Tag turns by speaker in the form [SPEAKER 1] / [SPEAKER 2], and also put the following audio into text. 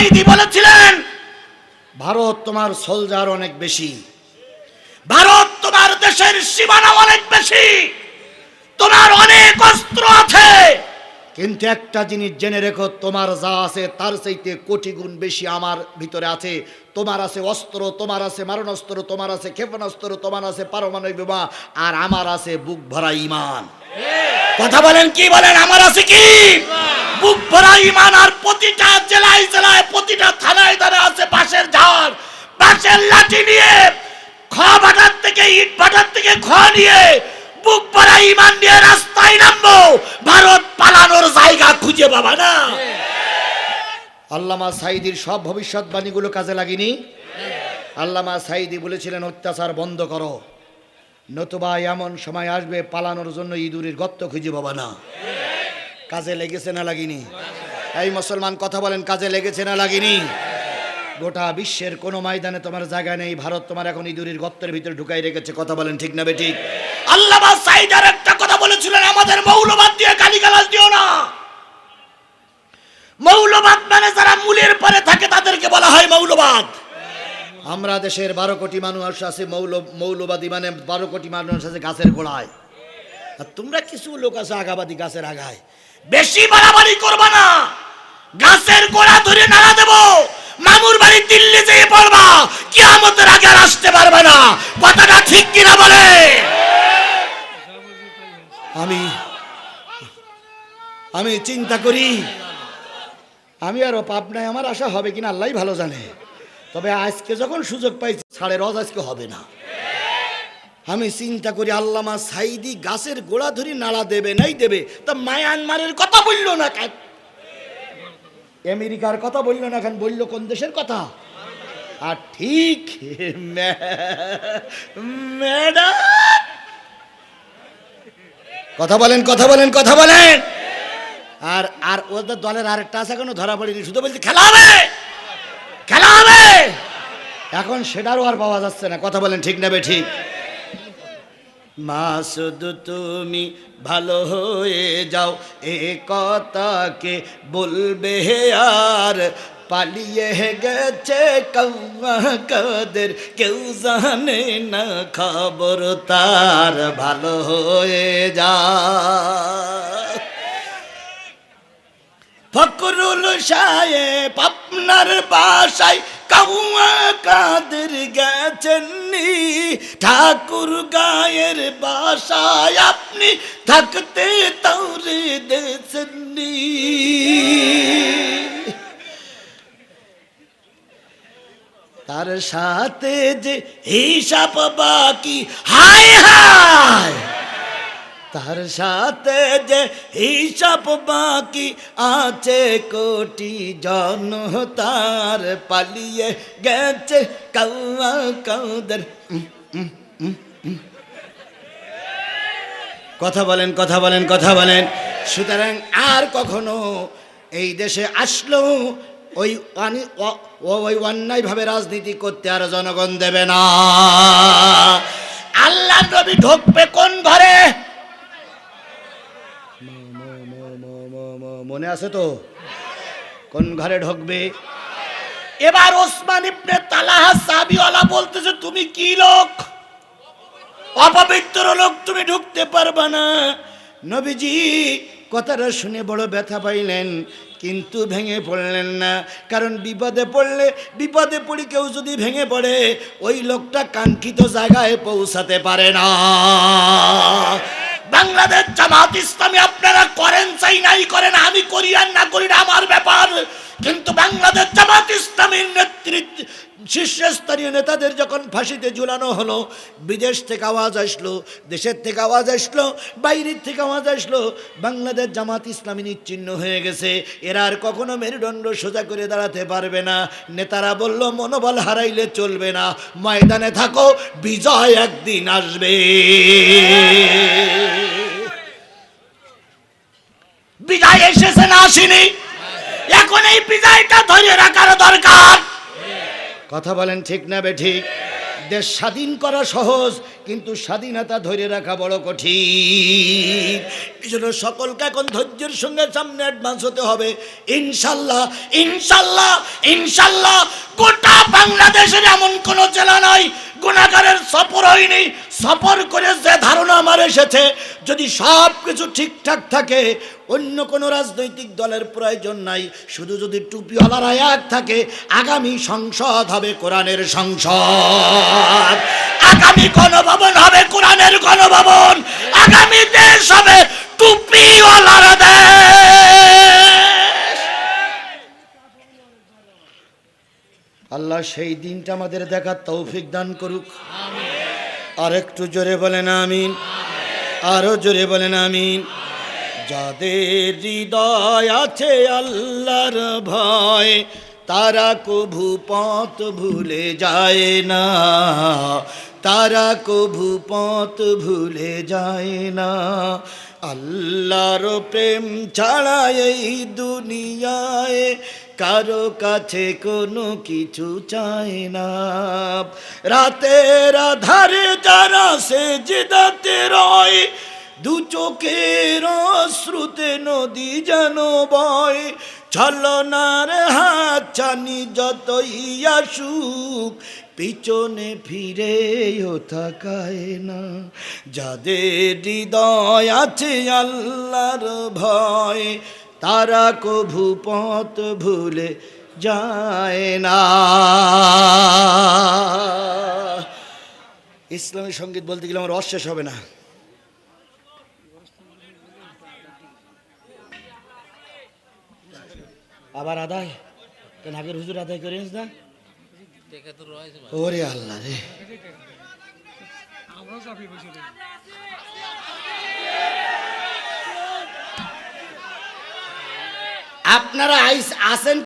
[SPEAKER 1] সাইদি বলেছিলেন ভারত তোমার সোলজার অনেক বেশি। ভারত তোমার দেশের সীমানা অনেক বেশি। তোমার অনেক অস্ত্র আছে। কিন্তু একটা জিনিস জেনে রেখো তোমার যা আছে তার চাইতে কোটি গুণ বেশি আমার ভিতরে আছে। তোমার আছে অস্ত্র তোমার আছে মারণাস্ত্র তোমার আছে ক্ষেপণাস্ত্র তোমার আছে পারমাণবিক বোমা আর আমার আছে বুক ভরা ইমান। কথা বলেন কি বলেন আমার আছে কি? বুক ভরা ইমান আর প্রতিটা জেলায় জেলায়, প্রতিটা থানায় থানায় আছে বাঁশের ঝাড়। বাঁশের লাঠি নিয়ে, খ ভাটার থেকে, ইট ভাটার থেকে খ নিয়ে, বুক ভরা ইমান নিয়ে রাস্তায় নামবো। ভারত পালানোর জায়গা খুঁজে পাবা না। আল্লামা সাইদির সব ভবিষ্যৎবাণীগুলো কাজে লাগেনি? আল্লামা সাইদি বলেছিলেন, অত্যাচার বন্ধ করো। নতুবা এমন সময় আসবে, পালানোর জন্য ইঁদুরের গর্ত খুঁজে পাবা না। কাজে লেগেছে না লাগিনি? এই মুসলমান কথা বলেন, কাজে লেগেছে না লাগিনি? গোটা বিশ্বের কোনো ময়দানে তোমার জায়গা নেই, ভারত তোমার এখন ইঁদুরের গর্তের ভিতরে ঢুকাই রেখেছে, কথা বলেন ঠিক না বেঠিক? আল্লাহ সাইদার একটা কথা বলেছিলেন, আমাদের মৌলবাদ দিয়ে কালি গালিগালাজ দিও না। মৌলবাদ মানে যারা মূলের পরে থাকে, তাদেরকে বলা হয় মৌলবাদ। আমরা দেশের বারো কোটি মানুষ আছে, মৌল, মৌলবাদী মানে বারো কোটি মানুষ আছে গাছের গোড়ায়। আর তোমরা কিছু লোক আছে আগাবাদী গাছের আগায়। বেশি বাড়াবাড়ি করবা না। গাছের গোড়া ধরে নাড়া দেব। মামুর বাড়ি দিল্লি যেয়ে পড়বা। কিয়ামতের আগে আর আসতে পারবে না। কথাটা ঠিক কিনা বলে? আমি আমি চিন্তা করি, আমি আরও পাপ নাই, আমার আশা হবে কিনা আল্লাহ ভালো জানে। তবে আজকে যখন সুযোগ পাইছি সাড়ে রজ আজকে হবে না। আমি চিন্তা করি আল্লামা সাইদি গাছের গোড়া ধরি নাড়া দেবে, নাই দেবে। তা মায়ানমারের কথা বলল না কেন? আমেরিকার কথা বলল না কেন? বলল কোন দেশের কথা? আর ঠিক ম্যাডাম। কথা বলেন কথা বলেন কথা বলেন। আর আর ওদের দলের আরেকটা আছে এখনও ধরা পড়েনি। শুধু বলছে, খেলা হবে! খেলা হবে! এখন সেটারও আর পাওয়া যাচ্ছে না। কথা বলেন, ঠিক নেবে ঠিক? মা শুধু তুমি ভালো হয়ে যাও। এ কথাকে বলবে আর পালিয়ে গেছে কৌয়া কাদের। কেউ জানে না খবর তার। ভালো হয়ে যা। ফকরুল সাহেব আপনার বাসায় কাদের গেছেননি ঠাকুর গায়ের বাসায় আপনি থাকতে তাওরে দেছেননি তার সাথে যে হিসাব বাকি, হায় হায়! তার সাথে যে হিসাব বাকি আছে কোটি জন তার পালিয়ে গেছে উম, উম। কথা বলেন কথা বলেন কথা বলেন। সুতরাং আর কখনো এই দেশে আসলো ওই ওই অন্যায়ভাবে রাজনীতি করতে আর জনগণ দেবে না। আল্লাহ নবী ঢুকবে কোন ঘরে? মনে আছে তো? কোন ঘরে ঢুকবে? এবার ওসমান ইবনে তালাহা সাবিওয়ালা বলতেছে, তুমি কি লোক? অপবিত্র লোক, তুমি ঢুকতে পারবে না। নবীজি কথাটা শুনে বড় ব্যথা পাইলেন, কিন্তু ভেঙে পড়লেন না। কারণ বিপদে পড়লে, বিপদে পড়ি কেউ যদি ভেঙে পড়ে, ওই লোকটা কাঙ্ক্ষিত জায়গায় পৌঁছাতে পারে না। বাংলাদেশ জামাত ইসলামী আপনারা করেন চাই, নাই করেন, আমি করি আর না করি না আমার ব্যাপার। কিন্তু বাংলাদেশ জামাত ইসলামীর নেতৃত্ব, শীর্ষস্থানীয় নেতাদের যখন ফাঁসিতে ঝুলানো হলো, বিদেশ থেকে আওয়াজ আসলো, দেশের থেকে আওয়াজ আসলো, বাইরের থেকে আওয়াজ আসলো, বাংলাদেশ জামাত ইসলামী নিচ্ছিন্ন হয়ে গেছে। এরা আর কখনো মেরুদণ্ড সোজা করে দাঁড়াতে পারবে না। নেতারা বলল, মনোবল হারাইলে চলবে না। ময়দানে থাকো, বিজয় একদিন আসবে বিজয় এসেছে না আসেনি। এখন এই বিজয়টা ধরে রাখার দরকার। কথা বলেন ঠিক না বে ঠিক? দেশ স্বাধীন করা সহজ, কিন্তু স্বাধীনতা ধরে রাখা বড় কঠিন। এই জন্য সকলকে এখন ধৈর্যের সঙ্গে সামনে অ্যাডভান্স হতে হবে। ইনশাল্লাহ ইনশাল্লাহ ইনশাল্লাহ। গোটা বাংলাদেশের এমন কোনো জেলা নাই, গুণাগারের সফর হয়নি। সফর করে যে ধারণা আমার এসেছে যদি সব কিছু ঠিকঠাক থাকে, অন্য কোনো রাজনৈতিক দলের প্রয়োজন নাই। শুধু যদি টুপিওয়ালারা এক থাকে, আগামী সংসদ হবে কোরআনের সংসদ। আগামী গণভবন হবে কোরআনের গণভবন। আগামী দেশ হবে টুপিওয়ালারা দেশ। আল্লাহ সেই দিনটা আমাদের দেখার তৌফিক দান করুক। আর একটু জোরে বলেন, আমিন। আরও জোরে বলেন আমিন। যাদের হৃদয় আছে আল্লাহর ভয়, তারা কভু পথ ভুলে যায় না। তারা কভু পথ ভুলে যায় না। আল্লাহর প্রেম ছাড়া এই দুনিয়ায় কারও কাছে কোনো কিছু চায় না। রাতের আধারে যারা সে জিদাতে রয়, দু চোখের শ্রুতে নদী যেন বয়। ছলনার হাত চানি যতই আসুক, পিছনে ফিরেও থাকায় না। যাদের হৃদয় আছে আল্লাহর ভয় তারা কভু পথ ভুলে যায় না। ইসলামী সংগীত বলতে গেলে আমার অশেষ হবে না। আবার আদায়? কেন আগের হুজুর আদায় করিস না? ওরে আল্লাহ রে। আপনারা আইস আসেন